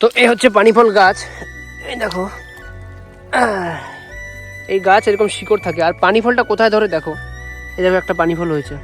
তো এ হচ্ছে পানিফল গাছ। এই দেখো। এই গাছ এরকম শিকড় থাকে। আর পানি ফলটা কোথায় ধরে দেখো? এই দেখো একটা পানি ফল হয়েছে।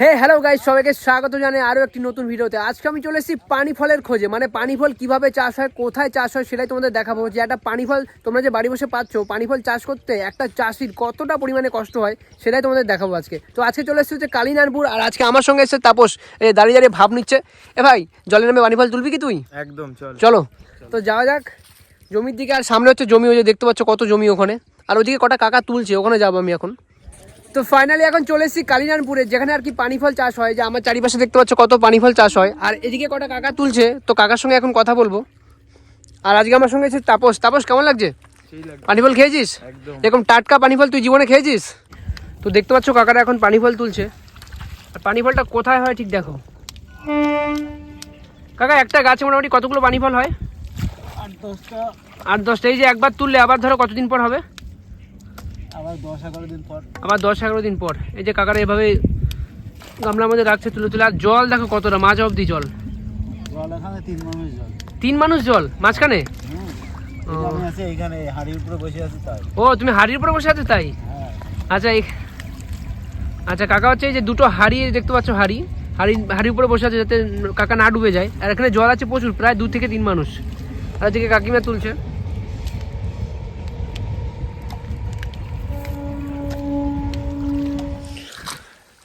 হে হ্যালো গাইস সবাইকে স্বাগত জানাই আরও একটি নতুন ভিডিওতে। আজকে আমি চলে এসেছি পানি ফলের খোঁজে। মানে পানি ফল কীভাবে চাষ হয় কোথায় চাষ হয় সেটাই তোমাদের দেখাবো। যে একটা পানি ফল তোমরা যে বাড়ি বসে পাচ্ছ পানি ফল চাষ করতে একটা চাষির কতটা পরিমাণে কষ্ট হয় সেটাই তোমাদের দেখাবো আজকে। তো আজকে চলে এসেছে হচ্ছে কালিনারপুর আর আজকে আমার সঙ্গে এসেছে তাপস। এ দাঁড়িয়ে দাঁড়িয়ে ভাব নিচ্ছে। এ ভাই জলের নামে পানি ফল তুলবি কি তুই? একদম চলো। তো যাওয়া যাক জমির দিকে। আর সামনে হচ্ছে জমি ওই যে দেখতে পাচ্ছ কত জমি ওখানে। আর ওইদিকে কটা কাকা তুলছে ওখানে যাব আমি এখন। তো ফাইনালি এখন চলে এসেছি কালিনানপুরে যেখানে আর কি পানি ফল চাষ হয়। যে আমার চারিপাশে দেখতে পাচ্ছ কত পানি ফল চাষ হয়। আর এদিকে কটা কাকা তুলছে তো কাকার সঙ্গে এখন কথা বলব। আর আজকে আমার সঙ্গে এসেছে তাপস। তাপস কেমন লাগছে? সেই লাগবে পানি ফল খেয়েছিস এরকম টাটকা পানি ফল তুই জীবনে খেয়েছিস? তো দেখতে পাচ্ছ কাকারা এখন পানি ফল তুলছে। আর পানি ফলটা কোথায় হয় ঠিক দেখো। কাকা একটা গাছে মোটামুটি কতগুলো পানি ফল হয়? আট দশটা। আট দশটা। এই যে একবার তুললে আবার ধরো কতদিন পর হবে? আবার দশ এগারো দিন পর। আবার দশ এগারো দিন পর। এই যে কাকারা এভাবে গামলার মধ্যে রাখছে তুলে তুলে আর জল দেখো কতটা মাঝ অবধি জল। জল এখানে তিন মানুষ জল। তিন মানুষ জল? মাঝখানে? ও। তুমি হাড়ির উপরে বসে আছো তাই? হ্যাঁ। আচ্ছা এই আচ্ছা কাকা হচ্ছে এই যে দুটো হাড়ি দেখতে পাচ্ছ হাড়ি। হাড়ি হাড়ির উপরে বসে আছে যাতে কাকা না ডুবে যায়। আর এখানে জল আছে প্রচুর প্রায় দু থেকে তিন মানুষ। আর এদিকে কাকিমা তুলছে।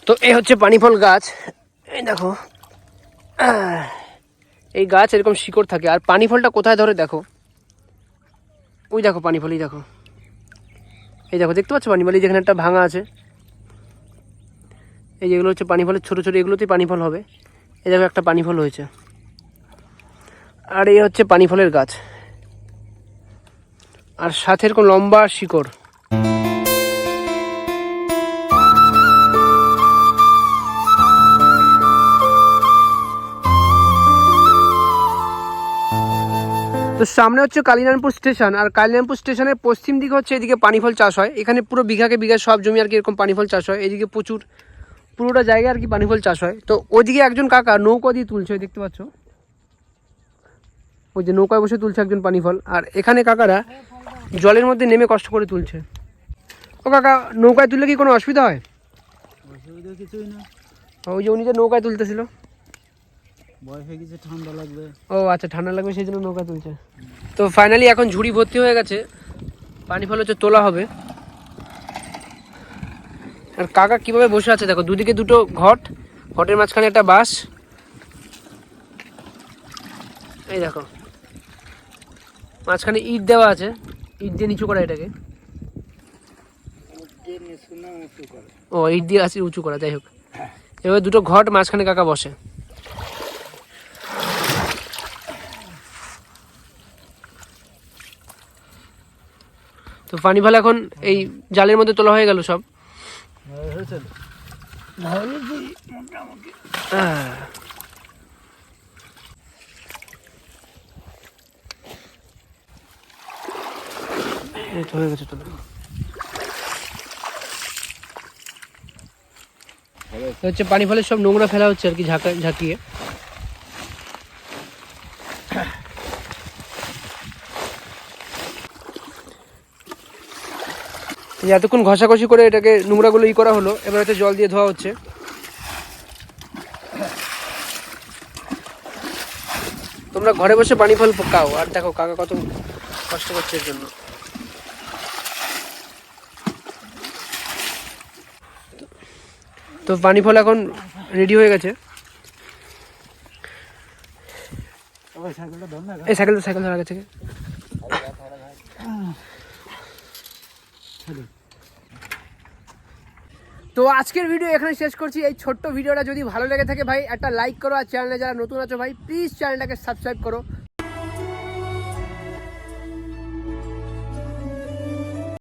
তো এই হচ্ছে পানি ফল গাছ। এই দেখো। এই গাছ এরকম শিকড় থাকে। আর পানি ফলটা কোথায় ধরে দেখো? ওই দেখো পানি ফলই দেখো। এই দেখো, দেখতে পাচ্ছ পানি ফল এই যেখানে একটা ভাঙা আছে। এই যেগুলো হচ্ছে পানি ফলের ছোটো ছোটো, এগুলোতেই পানি ফল হবে। এই দেখো একটা পানি ফল হয়েছে। আর এই হচ্ছে পানি ফলের গাছ। আর সাথে এরকম লম্বা শিকড়। তো সামনে হচ্ছে কালিনানপুর স্টেশন আর কালিনানপুর স্টেশনের পশ্চিম দিকে হচ্ছে এদিকে পানিফল চাষ হয়। এখানে পুরো বিঘাকে বিঘা সব জমি আর কি এরকম পানিফল চাষ হয়। এদিকে প্রচুর পুরোটা জায়গায় আর কি পানিফল চাষ হয়। তো ওইদিকে একজন কাকা নৌকা দিয়ে তুলছে ওই দেখতে পাচ্ছ? ওই যে নৌকায় বসে তুলছে একজন পানিফল। আর এখানে কাকারা জলের মধ্যে নেমে কষ্ট করে তুলছে। ও কাকা নৌকায় তুললে কি কোনো অসুবিধা হয়? অসুবিধা কিছুই না। ওই যে উনি যে নৌকায় তুলতেছিল। ও আচ্ছা ঠান্ডা লাগবে, সেই জন্য নৌকা তুলছে। তো ফাইনালি এখন ঝুড়ি ভর্তি হয়ে গেছে। পানি ফল হচ্ছে তোলা হবে। আর কাকা কীভাবে বসে আছে, দেখো, দুদিকে দুটো ঘট, ঘটের মাঝখানে একটা বাস। এই দেখো, মাঝখানে ইট দেওয়া আছে, ইট দিয়ে নিচু করা এটাকে। ও, ইট দিয়ে আছে, উঁচু করা, যাই হোক। এবার দুটো ঘট মাঝখানে কাকা বসে। তো পানি ফল এখন এই জালের মধ্যে তোলা হয়ে গেল সব। হয়ে। তোলা। হচ্ছে পানি ফলের সব নোংরা ফেলা হচ্ছে আর কি ঝাঁকা ঝাঁকিয়ে। এতক্ষণ ঘষাঘষি করে এটাকে নোংরাগুলো ই করা হলো এবার হচ্ছে জল দিয়ে ধোয়া হচ্ছে। তোমরা ঘরে বসে পানি ফল খাও আর দেখো কাকা কত কষ্ট করছে এর জন্য। তো পানি ফল এখন রেডি হয়ে গেছে। সাইকেলটা এই সাইকেল সাইকেল ধরা গেছে। তো আজকের ভিডিও এখানে শেষ করছি। এই ছোট্ট ভিডিওটা যদি ভালো লেগে থাকে ভাই, একটা লাইক করো আর চ্যানেলে যারা নতুন আছো ভাই প্লিজ চ্যানেলটাকে সাবস্ক্রাইব করো।